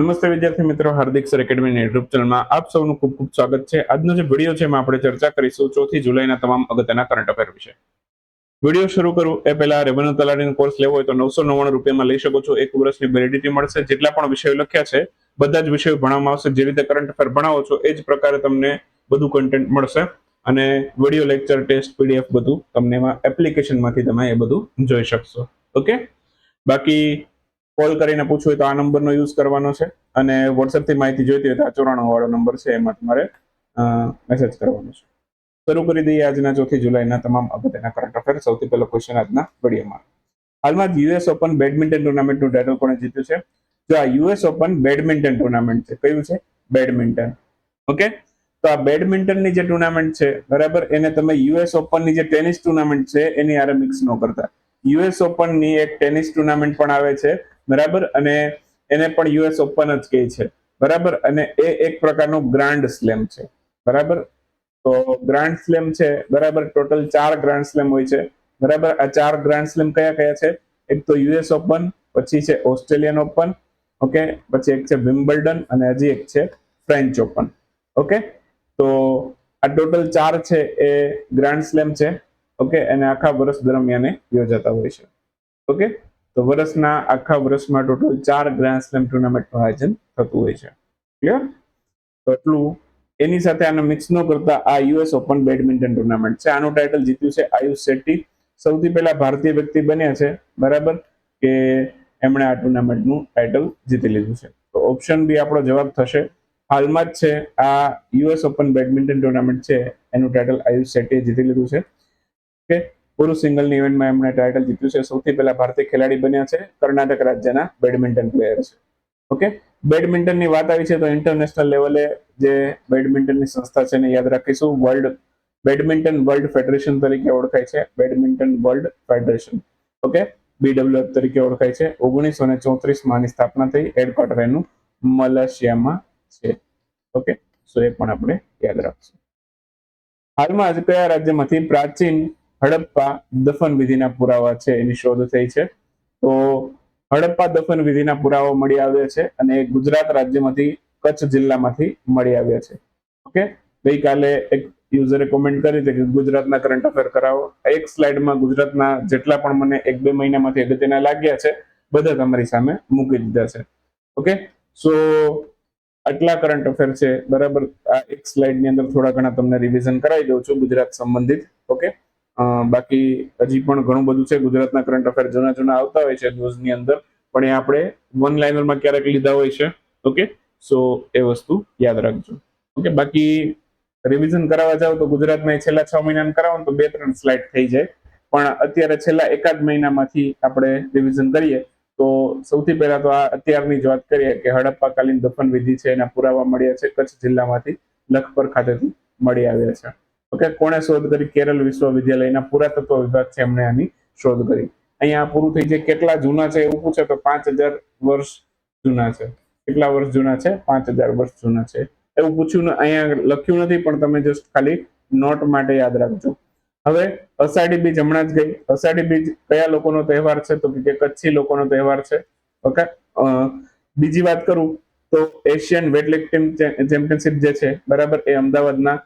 નમસ્તે વિદ્યાર્થી મિત્રો, હાર્દિક સર એકેડમી યુટ્યુબ ચેનલમાં આપ સૌનું ખૂબ ખૂબ સ્વાગત છે. આજનો જે વીડિયો છે એમાં આપણે ચર્ચા કરીશું ચોથી જુલાઈના તમામ અગત્યના કરંટ અફેર વિશે. વીડિયો શરૂ કરું. એ પહેલા રેવન્યુ તલાટીનો કોર્સ લેવો હોય તો નવસો નવ્વાણું રૂપિયામાં લઈ શકો છો. એક વર્ષની વેલિડિટી મળશે. જેટલા પણ વિષયો લખ્યા છે, બધા જ વિષયો ભણવામાં આવશે. જે રીતે કરંટ અફેર ભણાવો છો, એ જ પ્રકારે તમને બધું કન્ટેન્ટ મળશે. અને વીડિયો લેક્ચર ટેસ્ટ પીડીએફ બધું તમને એમાં એપ્લિકેશનમાંથી તમે એ બધું જોઈ શકશો. ઓકે બાકી કોલ કરીને પૂછવું હોય તો આ નંબરનો યુઝ કરવાનો છે. અને વોટ્સએપથી માહિતી જોઈતી હોય તો આ ચોરાણું વાળો નંબર છે, એમાં તમારે મેસેજ કરવાનો છે. શરૂ કરી દઈએ આજના ચોથી જુલાઈના તમામ અગત્યના કરંટ અફેર સૌથી પહેલો ક્વેશ્ચન આજના વિડીયોમાં. હાલમાં યુએસ ઓપન બેડમિન્ટન ટુર્નામેન્ટનું ટાઇટલ કોણે જીત્યું છે? જો આ યુએસ ઓપન બેડમિન્ટન ટુર્નામેન્ટ છે, કયું છે? બેડમિન્ટન ઓકે તો આ બેડમિન્ટનની જે ટુર્નામેન્ટ છે, બરાબર? એને તમે યુએસ ઓપનની જે ટેનિસ ટુર્નામેન્ટ છે, એની આરે મિક્સ ન કરતા. યુએસ ઓપનની એક ટેનિસ ટુર્નામેન્ટ પણ આવે છે બરાબર? અને એને પણ યુએસ ઓપન જ કહે છે. બરાબર? અને એ એક પ્રકારનું ગ્રાન્ડ સ્લેમ છે. બરાબર? તો ગ્રાન્ડ સ્લેમ છે, બરાબર? ટોટલ ચાર ગ્રાન્ડ સ્લેમ હોય છે. બરાબર? આ ચાર ગ્રાન્ડ સ્લેમ કયા કયા છે? એક તો યુએસ ઓપન પછી છે ઓસ્ટ્રેલિયન ઓપન ઓકે? પછી એક છે વિમ્બલ્ડન અને હજી એક છે ફ્રેન્ચ ઓપન ઓકે? તો આ ટોટલ ચાર છે એ ગ્રાન્ડ સ્લેમ છે, ઓકે? અને આખા વર્ષ દરમિયાન યોજાતા હોય છે, ઓકે? તો વર્ષના આખા વર્ષમાં ટોટલ ચાર ગ્રાન્ડ સ્લેમ ટુર્નામેન્ટનું આયોજન થતું હોય છે. ક્લિયર તો એટલું એની સાથે આને મિક્સ ન કરતા આ યુએસ ઓપન બેડમિન્ટન ટુર્નામેન્ટ છે. આનું ટાઇટલ જીત્યું છે આયુષ શેટ્ટી. સૌથી પહેલા ભારતીય વ્યક્તિ બન્યા છે, બરાબર? કે એમણે આ ટુર્નામેન્ટનું ટાઇટલ જીતી લીધું છે. તો ઓપ્શન બી આપણો જવાબ થશે. હાલમાં જ છે આ યુએસ ઓપન બેડમિન્ટન ટુર્નામેન્ટ છે, એનું ટાઇટલ આયુષ શેટ્ટીએ જીતી લીધું છે. ઓકે પુરુષ સિંગલની ઇવેન્ટમાં એમણે ટાઇટલ જીત્યું છે. સૌથી પહેલા ભારતીય ખેલાડી બન્યા છે કર્ણાટક રાજ્યના બેડમિન્ટન પ્લેયર છે. ઓકે બેડમિન્ટનની વાત આવી છે તો ઇન્ટરનેશનલ લેવલે જે બેડમિન્ટનની સંસ્થા છે એને યાદ રાખીશું. વર્લ્ડ બેડમિન્ટન વર્લ્ડ ફેડરેશન તરીકે ઓળખાય છે. Badminton world federation okay BWF તરીકે ઓળખાય છે. ઓગણીસો ને ચોત્રીસમાં આની સ્થાપના થઈ. હેડક્વાર્ટર એનું મલેશિયામાં છે. ઓકે સો એ પણ આપણે યાદ રાખશું. હાલમાં જ કયા રાજ્યમાંથી પ્રાચીન હડપ્પા દફન વિધિના પુરાવા છે એની શોધ થઈ છે. તો હડપ્પા દફન વિધિના પુરાવા મળી આવ્યા છે અને ગુજરાત રાજ્યમાંથી કચ્છ જિલ્લામાંથી મળી આવ્યા છે. ઓકે? ગઈકાલે એક યુઝરે કોમેન્ટ કરી હતી કે ગુજરાતના કરંટ અફેર કરાવો. એક સ્લાઇડમાં ગુજરાતના જેટલા પણ મને એક બે મહિનામાંથી અગત્યના લાગ્યા છે, બધા તમારી સામે મૂકી દીધા છે. ઓકે? સો, આટલા કરંટ અફેર છે, બરાબર? આ એક સ્લાઇડની અંદર થોડા ઘણા તમને રિવિઝન કરાવી દઉં છું ગુજરાત સંબંધિત. ઓકે? બાકી હજી પણ ઘણું બધું છે. ગુજરાતના કરંટ અફેર જૂના જૂના આવતા હોય છે ન્યૂઝની અંદર. પણ એ આપણે વન લાઇનરમાં ક્યારેક લીધા હોય છે. ઓકે સો એ વસ્તુ યાદ રાખજો. ઓકે બાકી રિવિઝન કરાવવા જાવ તો ગુજરાતમાં છેલ્લા છ મહિનાનું કરાવો તો બે ત્રણ સ્લાઇડ થઈ જાય. પણ અત્યારે છેલ્લા એકાદ મહિનામાંથી આપણે રિવિઝન કરીએ તો સૌથી પહેલા તો આ અત્યારની જ વાત કરીએ કે હડપ્પાકાલીન દફન વિધિ છે એના પુરાવા મળ્યા છે કચ્છ જિલ્લામાંથી લખપર ખાતેથી મળી આવ્યા છે. ઓકે કોણે શોધ કરી? કેરળ વિશ્વવિદ્યાલયના પુરાતત્વ વિભાગ છે એમણે આની શોધ કરી. અહીંયા પૂરું થઈ જાય. કેટલા જૂના છે એવું પૂછે તો પાંચ હજાર વર્ષ જૂના છે. કેટલા વર્ષ જૂના છે? પાંચ હજાર વર્ષ જૂના છે. એવું પૂછ્યું અહીંયા લખ્યું નથી, પણ તમે જસ્ટ ખાલી નોટ માટે યાદ રાખજો. હવે અષાઢી બીજ હમણાં જ ગઈ. અષાઢી બીજ કયા લોકોનો તહેવાર છે? તો કે કચ્છી લોકોનો તહેવાર છે. ઓકે બીજી વાત કરું તો એશિયન વેટલિફ્ટિંગ ચેમ્પિયનશિપ જે છે, બરાબર એ અમદાવાદના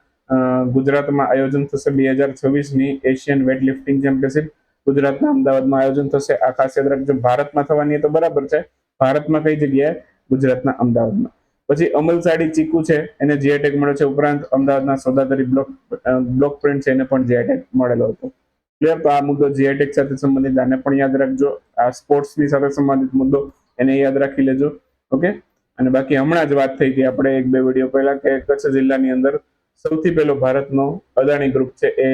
ગુજરાતમાં આયોજન થશે બે હજાર છવ્વીસની એશિયન વેટલિફ્ટિંગ ચેમ્પિયનશિપ. ગુજરાતના અમદાવાદમાં આયોજન થશે આ ખાસ યાદ રાખજો, ભારતમાં થવાની તો બરાબર છે. ભારતમાં કઈ જગ્યાએ? ગુજરાતના અમદાવાદમાં. પછી અમલ સાડી ચીકુ છે, એને જીઆઈટેક મળ્યો છે ઉપરાંત અમદાવાદના સોદાદરી બ્લોક બ્લોક પ્રિન્ટ છે, એને પણ જીઆઈટેક મળેલો હતો. ક્લિયર તો આ મુદ્દો જીઆઈટેક સાથે સંબંધિત, આને પણ યાદ રાખજો. આ સ્પોર્ટ્સની સાથે સંબંધિત મુદ્દો, એને યાદ રાખી લેજો. ઓકે અને બાકી હમણાં જ વાત થઈ હતી, આપણે એક બે વીડિયો પહેલા, કે કચ્છ જિલ્લાની અંદર સૌથી પહેલો ભારતનો અદાણી ગ્રુપ છે એ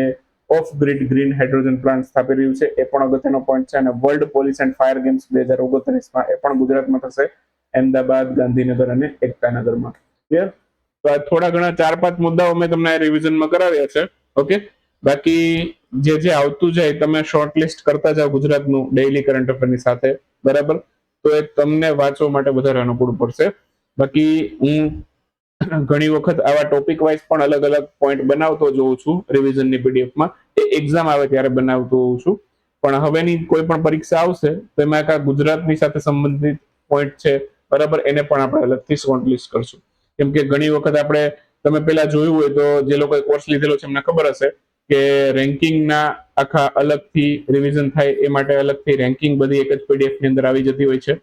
off grid green hydrogen plant સ્થાપી રહ્યું છે. એ પણ અગત્યનો પોઈન્ટ છે અને world police and fire games બે હજાર ઓગણત્રીસમાં એ પણ ગુજરાતમાં થશે. અમદાવાદ, ગાંધીનગર અને એકતાનગરમાં. ક્લિયર તો આ થોડા ઘણા ચાર પાંચ મુદ્દાઓ મેં તમને રિવિઝનમાં કરાવ્યા છે. ઓકે બાકી જે જે આવતું જાય તમે શોર્ટ લિસ્ટ કરતા જાઓ ગુજરાતનું ડેઇલી કરંટ અફેરની સાથે. બરાબર? તો એ તમને વાંચવા માટે વધારે અનુકૂળ પડશે. બાકી હું ઘણી વખત આવા ટોપિક વાઇઝ પણ અલગ અલગ પોઈન્ટ બનાવતો જોઉં છું રિવિઝનની પીડીએફમાં એ એક્ઝામ આવે ત્યારે બનાવતો હોઉં છું. પણ હવેની કોઈ પણ પરીક્ષા આવશે, તો એમાં આખા ગુજરાતની સાથે સંબંધિત પોઈન્ટ છે, બરાબર? એને પણ આપણે અલગથી શોર્ટ લિસ્ટ કરશું. કેમ કે ઘણી વખત આપણે, તમે પેલા જોયું હોય તો જે લોકોએ કોર્સ લીધેલો છે, એમને ખબર હશે કે રેન્કિંગના આખા અલગથી રિવિઝન થાય એ માટે અલગથી રેન્કિંગ બધી એક જ પીડીએફની અંદર આવી જતી હોય છે.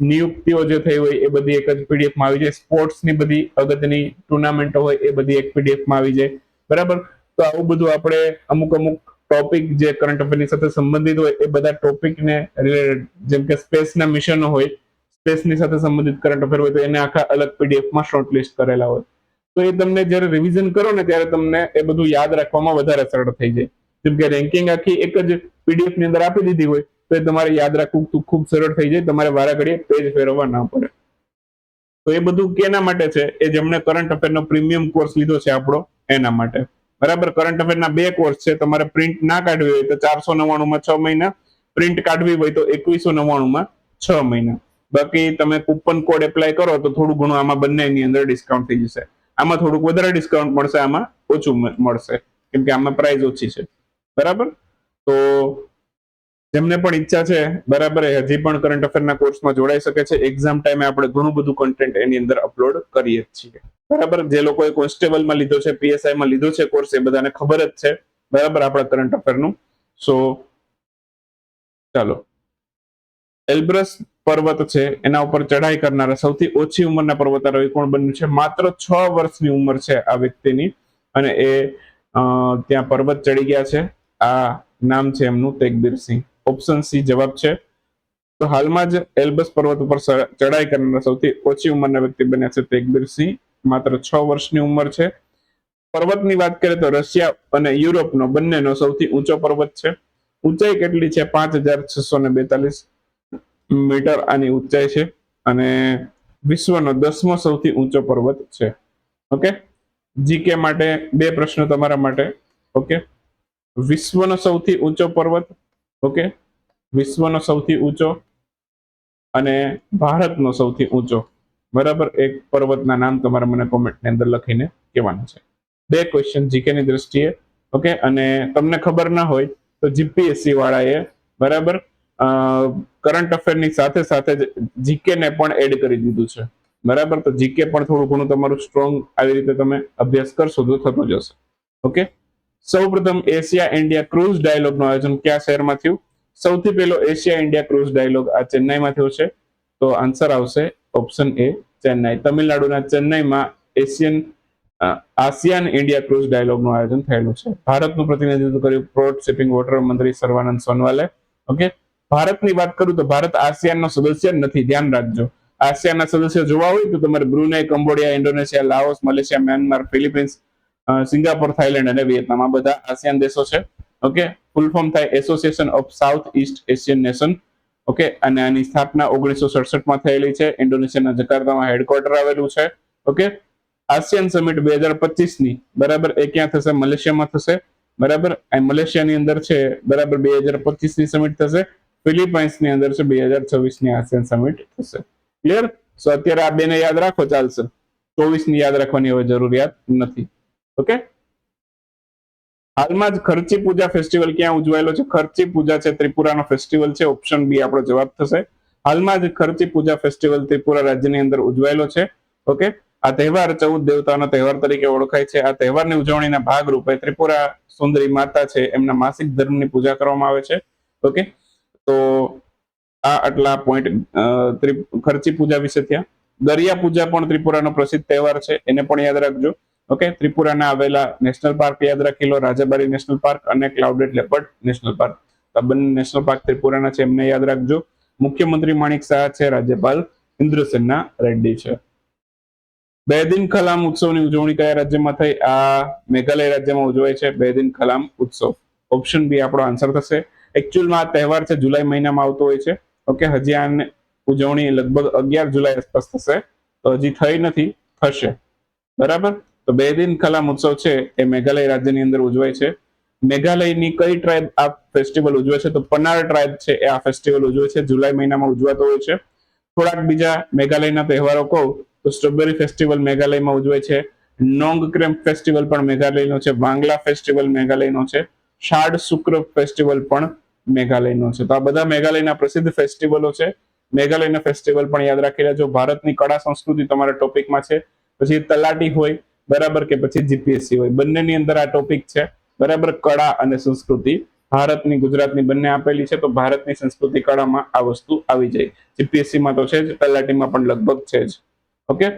નિયુક્તિઓ જે થઈ હોય એ બધી એક જ પીડીએફમાં આવી જાય. સ્પોર્ટ્સની બધી અગત્યની ટુર્નામેન્ટો હોય એ બધી એક પીડીએફમાં આવી જાય. બરાબર? તો આવું બધું આપણે અમુક અમુક ટોપિક જે કરંટ અફેરની સાથે સંબંધિત હોય એ બધા ટોપિકને રિલેટેડ જેમ કે સ્પેસના મિશનો હોય સ્પેસની સાથે સંબંધિત કરંટ અફેર હોય તો એને આખા અલગ પીડીએફમાં શોર્ટ લિસ્ટ કરેલા હોય. તો એ તમને જ્યારે રિવિઝન કરો ને ત્યારે તમને એ બધું યાદ રાખવામાં વધારે સરળ થઈ જાય. જેમ કે રેન્કિંગ આખી એક જ પીડીએફની અંદર આપી દીધી હોય તો એ તમારે યાદ રાખવું ખૂબ સરળ થઈ જાય. તમારે વારા ઘડીએ પેજ ફેરવવા ના પડે. તો એ બધું કેના માટે છે? એ જેમણે કરંટ અફેરનો પ્રીમિયમ કોર્સ લીધો છે આપણો, એના માટે. બરાબર? કરંટ અફેરના બે કોર્સ છે. તમારે પ્રિન્ટ ના કાઢવી હોય તો ચારસો નવ્વાણુંમાં છ મહિના. પ્રિન્ટ કાઢવી હોય તો એકવીસો નવ્વાણુંમાં છ મહિના. બાકી તમે કૂપન કોડ એપ્લાય કરો તો થોડું ઘણું આમાં બંનેની અંદર ડિસ્કાઉન્ટ થઈ જશે. આમાં થોડુંક વધારે ડિસ્કાઉન્ટ મળશે, આમાં ઓછું મળશે. કેમ કે આમાં પ્રાઇસ ઓછી છે. બરાબર? તો જેમને પણ ઈચ્છા છે, બરાબર હજી પણ કરંટ અફેરના કોર્સમાં જોડાઈ શકે છે. એક્ઝામ ટાઈમે આપણે ઘણું બધું કન્ટેન્ટ એની અંદર અપલોડ કરીએ છીએ. બરાબર? જે લોકોએ કોન્સ્ટેબલમાં લીધો છે પીએસઆઈમાં લીધો છે કોર્સ એ બધાને ખબર જ છે. બરાબર? આપણા કરંટ અફેરનું સો ચાલો. એલ્બ્રસ પર્વત છે, એના ઉપર ચઢાઈ કરનારા સૌથી ઓછી ઉંમરના પર્વતારોહી કોણ બન્યું છે? માત્ર છ વર્ષની ઉંમર છે આ વ્યક્તિની. અને એ ત્યાં પર્વત ચડી ગયા છે. આ નામ છે એમનું તેગબીર સિંહ. ઓપ્શન સી જવાબ છે. તો હાલમાં જ એલ્બસ પર્વત ઉપર ચડાઈ કરનારા સૌથી ઓછી ઉંમરના વ્યક્તિ બન્યા છે તેગબીર સિંહ. માત્ર છ વર્ષની ઉંમર છે. પર્વતની વાત કરીએ તો રશિયા અને યુરોપનો બંનેનો સૌથી ઊંચો પર્વત છે. ઊંચાઈ કેટલી છે? પાંચ હજાર છસો ને બેતાલીસ મીટર આની ઊંચાઈ છે અને વિશ્વનો દસમો સૌથી ઊંચો પર્વત છે. ઓકે? જીકે માટે બે પ્રશ્નો તમારા માટે. ઓકે? વિશ્વનો સૌથી ઊંચો પર્વત ઓકે વિશ્વનો સૌથી ઊંચો અને ભારતનો સૌથી ઊંચો. બરાબર? એક પર્વતના નામ તમારે મને કોમેન્ટની અંદર લખીને કહેવાના છે. બે ક્વેશ્ચન જીકેની દ્રષ્ટિએ. ઓકે અને તમને ખબર ના હોય તો જીપીએસસી વાળાએ, બરાબર? કરંટ અફેરની સાથે સાથે જીકેને પણ એડ કરી દીધું છે. બરાબર? તો જીકે પણ થોડું ઘણું તમારું સ્ટ્રોંગ આવી રીતે તમે અભ્યાસ કરશો તો થતો જશે. ઓકે સૌપ્રથમ એશિયા ઇન્ડિયા ક્રુઝ ડાયલોગનું આયોજન કયા શહેરમાં થયું? સૌથી પહેલો એશિયા ઇન્ડિયા ક્રુઝ ડાયલોગ આ ચેન્નાઈમાં થયો છે. તો આન્સર આવશે ઓપ્શન એ ચેન્નાઈ. તમિલનાડુના ચેન્નાઈમાં એશિયન આસિયાન ઇન્ડિયા ક્રુઝ ડાયલોગનું આયોજન થયેલું છે. ભારતનું પ્રતિનિધિત્વ કર્યું પોર્ટ શિપિંગ વોટર મંત્રી સર્વાનંદ સોનવાલે. ઓકે? ભારતની વાત કરું તો ભારત આસિયાનનો સદસ્ય નથી. ધ્યાન રાખજો. આસિયાનના સદસ્ય જોવા હોય તો તમારે Brunei, Cambodia, Indonesia, Laos, Malaysia, Myanmar, Philippines Singapore, Thailand અને વિયેતનામ. આ બધા આસિયાન દેશો છે. ઓકે? ફૂલ ફોર્મ થાય association of south east Asian nation okay? અને આની સ્થાપના ઓગણીસો સડસઠમાં થયેલી છે. ઇન્ડોનેશિયાના જકાર્તામાં હેડક્વાર્ટર આવેલું છે. ઓકે? આસિયાન સમિટ બે હજાર પચીસની. બરાબર? એ ક્યાં થશે? મલેશિયામાં થશે. બરાબર? મલેશિયાની અંદર છે. બરાબર બે હજાર પચીસની સમિટ થશે. ફિલિપાઇન્સની અંદર છે બે હજાર છવ્વીસની આસિયાન સમિટ થશે. ક્લિયર સો અત્યારે આ બેને યાદ રાખો. ચાલશે. ચોવીસની યાદ રાખવાની હવે જરૂરિયાત નથી. ઓકે હાલમાં જ ખર્ચી પૂજા ફેસ્ટિવલ ક્યાં ઉજવાયેલો છે? ખર્ચી પૂજા છે, ત્રિપુરાનો ફેસ્ટિવલ છે ઓપ્શન બી આપણો જવાબ થશે. હાલમાં જ ખર્ચી પૂજા ફેસ્ટિવલ ત્રિપુરા રાજ્યની અંદર ઉજવાયેલો છે. ઓકે આ તહેવાર ચૌદ દેવતાનો તહેવાર તરીકે ઓળખાય છે. આ તહેવારની ઉજવણીના ભાગરૂપે ત્રિપુરા સુંદરી માતા છે, એમના માસિક ધર્મની પૂજા કરવામાં આવે છે. ઓકે તો આ આટલા પોઈન્ટ ખર્ચી પૂજા વિશે થયા. દરિયા પૂજા પણ ત્રિપુરાનો પ્રસિદ્ધ તહેવાર છે. એને પણ યાદ રાખજો. ઓકે ત્રિપુરાના આવેલા નેશનલ પાર્ક યાદ રાખી લો. રાજાબારી નેશનલ પાર્ક અને ક્લાઉડેડ લેપર્ડ નેશનલ પાર્ક આ બંને નેશનલ પાર્ક ત્રિપુરાના છે, એમને યાદ રાખજો. મુખ્યમંત્રી માણિક શાહ છે, રાજ્યપાલ ઇન્દ્રસેનના રેડ્ડી છે. બે દિન કલામ ઉત્સવની ઉજવણી કયા રાજ્યમાં થઈ? આ મેઘાલય રાજ્યમાં ઉજવાય છે બે દિન કલામ ઉત્સવ. ઓપ્શન બી આપણો આન્સર થશે. એકચ્યુઅલમાં આ તહેવાર છે, જુલાઈ મહિનામાં આવતો હોય છે. ઓકે હજી આને ઉજવણી લગભગ અગિયાર જુલાઈ આસપાસ થશે. તો હજી થઈ નથી, થશે. બરાબર? તો બે દિન કલામ ઉત્સવ છે એ મેઘાલય રાજ્યની અંદર ઉજવાય છે. મેઘાલયની કઈ ટ્રાઇબ આ ફેસ્ટિવલ ઉજવે છે? તો પનાર ટ્રાઇબ છે એ આ ફેસ્ટિવલ ઉજવે છે. જુલાઈ મહિનામાં ઉજવાતો હોય છે. થોડાક બીજા મેઘાલયના તહેવારો કહું, તો સ્ટ્રોબેરી ફેસ્ટિવલ મેઘાલયમાં ઉજવાય છે. નોંગ ક્રેમ્પ ફેસ્ટિવલ પણ મેઘાલયનો છે. વાંગલા ફેસ્ટિવલ મેઘાલયનો છે. શાડ શુક્ર ફેસ્ટિવલ પણ મેઘાલયનો છે. તો આ બધા મેઘાલયના પ્રસિદ્ધ ફેસ્ટિવલો છે. મેઘાલયના ફેસ્ટિવલ પણ યાદ રાખી લેજો ભારતની કળા સંસ્કૃતિ તમારા ટોપિકમાં છે. પછી તલાટી હોય બરાબર કે પછી જીપીએસસી હોય. બંનેની અંદર આ ટોપિક છે. બરાબર કળા અને સંસ્કૃતિ. ભારતની, ગુજરાતની બંને આપેલી છે, તો ભારતની સંસ્કૃતિ કળામાં આ વસ્તુ આવી જાય. જીપીએસસીમાં તો છે જ તલાટીમાં પણ લગભગ છે જ. ઓકે?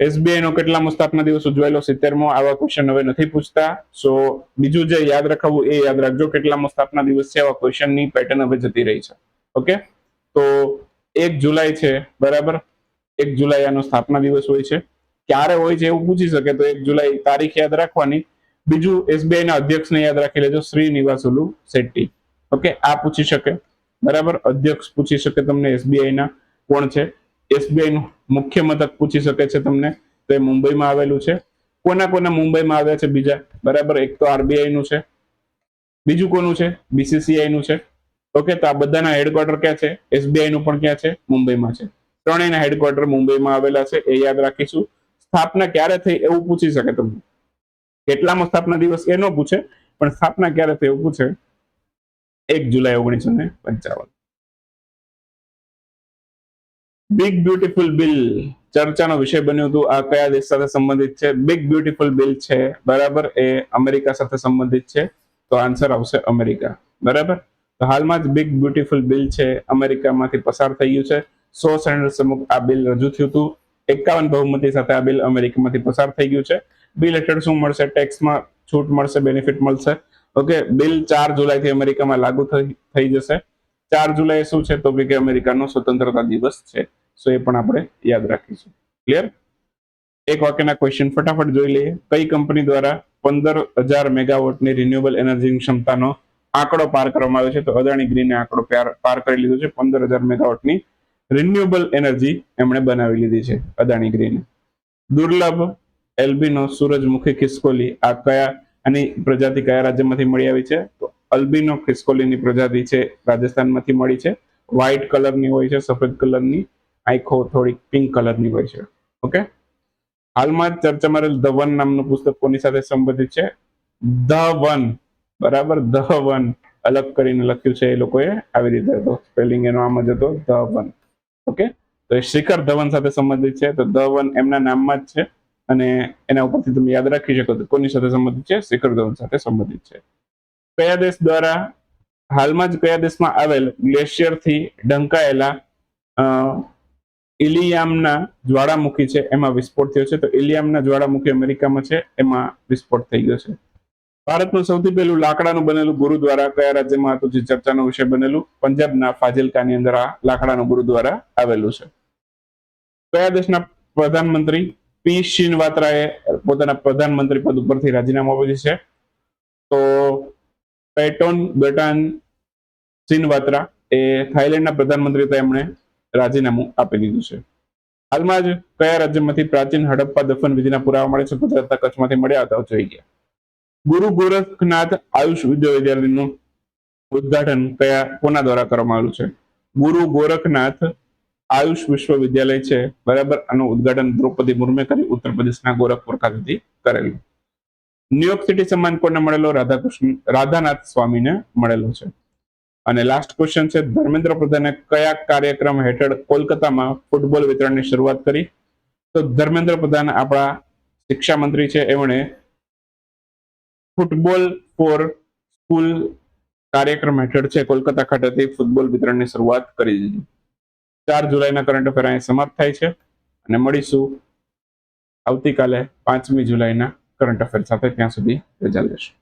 એસબીઆઈ નો કેટલામો સ્થાપના દિવસ ઉજવાયેલો? સિત્તેરમો? આવા ક્વેશ્ચન હવે નથી પૂછતા. સો બીજું જે યાદ રખાવવું એ યાદ રાખજો. કેટલામો સ્થાપના દિવસ છે આવા ક્વેશ્ચનની પેટર્ન હવે જતી રહી છે. ઓકે? તો એક જુલાઈ છે, બરાબર? એક જુલાઈ આનો સ્થાપના દિવસ હોય છે. ક્યારે હોય છે એવું પૂછી શકે તો એક જુલાઈ તારીખ યાદ રાખવાની. બીજું એસબીઆઈ ના અધ્યક્ષને યાદ રાખી લેજો શ્રીનિવાસુલુ શેટ્ટી. ઓકે, આ પૂછી શકે. બરાબર? અધ્યક્ષ પૂછી શકે તમને એસબીઆઈ ના કોણ છે? એસબીઆઈ નું મુખ્ય મથક પૂછી શકે છે તમને. તો એ મુંબઈમાં આવેલું છે. કોના કોના મુંબઈમાં આવ્યા છે બીજા? બરાબર? એક તો આરબીઆઈ નું છે. બીજું કોનું છે? બીસીસીઆઈ નું છે. ઓકે, તો આ બધાના હેડક્વાર્ટર ક્યાં છે? એસબીઆઈ નું પણ ક્યાં છે? મુંબઈમાં છે. ત્રણેયના હેડક્વાર્ટર મુંબઈમાં આવેલા છે. એ યાદ રાખીશું. સ્થાપના ક્યારે થઈ એવું પૂછી શકે તમને? કેટલામાં સ્થાપના દિવસ એ ન પૂછે, પણ સ્થાપના ક્યારે થઈ એવું પૂછે? એક જુલાઈ ઓગણીસો ને પંચાવન. બિગ બ્યુટીફુલ બિલ ચર્ચાનો વિષય બન્યું હતું, આ કયા દેશ સાથે સંબંધિત છે? બિગ બ્યુટીફુલ બિલ છે, બરાબર? એ અમેરિકા સાથે સંબંધિત છે, તો આન્સર આવશે અમેરિકા. બરાબર? તો હાલમાં જ બિગ બ્યુટીફુલ બિલ છે, અમેરિકામાંથી પસાર થઈ ગયું છે. સો સેનેટર સમુખ આ બિલ રજૂ થયું હતું. એકાવન બહુમતી સાથે આ બિલ અમેરિકામાંથી પસાર થઈ ગયું છે. બિલ હેઠળ શું મળશે? ટેક્સમાં છૂટ મળશે બેનિફિટ મળશે. ઓકે બિલ ચાર જુલાઈથી અમેરિકામાં લાગુ થઈ જશે. ચાર જુલાઈ શું છે? તો કે અમેરિકાનો સ્વતંત્રતા દિવસ છે. સો એ પણ આપણે યાદ રાખીશું. ક્લિયર એક વાક્યના ક્વેશ્ચન ફટાફટ જોઈ લઈએ. કઈ કંપની દ્વારા પંદર હજાર મેગાવોટની રિન્યુએબલ એનર્જીની ક્ષમતાનો આંકડો પાર કરવામાં આવ્યો છે? તો અદાણી ગ્રીને આંકડો પાર કરી લીધો છે. પંદર હજાર મેગાવોટની રિન્યુએબલ એનર્જી એમણે બનાવી લીધી છે, અદાણી ગ્રીને દુર્લભ એલ્બિનો સૂરજમુખી ખિસકોલી આ કયા આની પ્રજાતિ કયા રાજ્યમાંથી મળી આવી છે? તો અલ્બિનો ખિસકોલીની પ્રજાતિ છે, રાજસ્થાનમાંથી મળી છે. વ્હાઇટ કલરની હોય છે, સફેદ કલરની આંખો થોડીક પિંક કલરની હોય છે. ઓકે હાલમાં જ ચર્ચામાં રહેલ ધ વન નામનું પુસ્તક કોની સાથે સંબંધિત છે? ધ વન બરાબર? ધ વન અલગ કરીને લખ્યું છે એ લોકોએ. આવી રીતે હતો સ્પેલિંગ એનો આમ જ હતો. The one okay? તો શિખર ધવન સાથે સંબંધિત છે. તો ધવન એમના નામમાં જ છે અને એના ઉપરથી તમે યાદ રાખી શકો તો કોની સાથે સંબંધિત છે? શિખર ધવન સાથે સંબંધિત છે. કયા દેશ દ્વારા હાલમાં જ કયા દેશમાં આવેલ ગ્લેશિયરથી ઢંકાયેલા ઇલિયામના જ્વાળામુખી છે? એમાં વિસ્ફોટ થયો છે. તો ઇલિયામના જ્વાળામુખી અમેરિકામાં છે. એમાં વિસ્ફોટ થઈ ગયો છે. ભારતનું સૌથી પહેલું લાકડાનું બનેલું ગુરુદ્વારા કયા રાજ્યમાં હતું જે ચર્ચાનો વિષય બનેલું? પંજાબના ફાજિલકાની અંદર આ લાકડાનું ગુરુદ્વારા આવેલું છે. કયા દેશના પ્રધાનમંત્રી પી શિનવાત્રાએ પોતાના પ્રધાનમંત્રી પદ ઉપરથી રાજીનામું આપ્યું છે? તો પેટોન બેટાન શિનવાત્રા એ થાઈલેન્ડના પ્રધાનમંત્રી હતા, એમણે રાજીનામું આપી દીધું છે. હાલમાં જ કયા રાજ્યમાંથી પ્રાચીન હડપ્પા દફન વિધિના પુરાવા મળે છે? ગુજરાતના કચ્છમાંથી મળ્યા હતા જોઈ ગયા. ગુરુ ગોરખનાથ આયુષ વિશ્વવિદ્યાલયનું ઉદઘાટન કયા, કોના દ્વારા કરવામાં આવ્યું છે? ગુરુ ગોરખનાથ આયુષ વિશ્વવિદ્યાલય છે, બરાબર? આનું ઉદઘાટન દ્રૌપદી મુર્મે કરી ઉત્તર પ્રદેશના ગોરખપુર ખાતેથી કરેલું. ન્યુયોર્ક સિટી સન્માન કોને મળેલો? રાધાકૃષ્ણ, રાધાનાથ સ્વામીને મળેલો છે. અને લાસ્ટ ક્વેશ્ચન છે, ધર્મેન્દ્ર પ્રધાને કયા કાર્યક્રમ હેઠળ કોલકાતામાં ફૂટબોલ વિતરણની શરૂઆત કરી? તો ધર્મેન્દ્ર પ્રધાન આપણા શિક્ષા મંત્રી છે, એમણે ફૂટબોલ ફોર સ્કૂલ કાર્યક્રમ હેઠળ છે. કોલકાતા ખાતેથી ફૂટબોલ વિતરણની શરૂઆત કરી દીધી. ચાર જુલાઈના કરંટ અફેર અહીં સમાપ્ત થાય છે અને મળીશું આવતીકાલે પાંચમી જુલાઈના કરંટ અફેર સાથે. ત્યાં સુધી રજા લેશું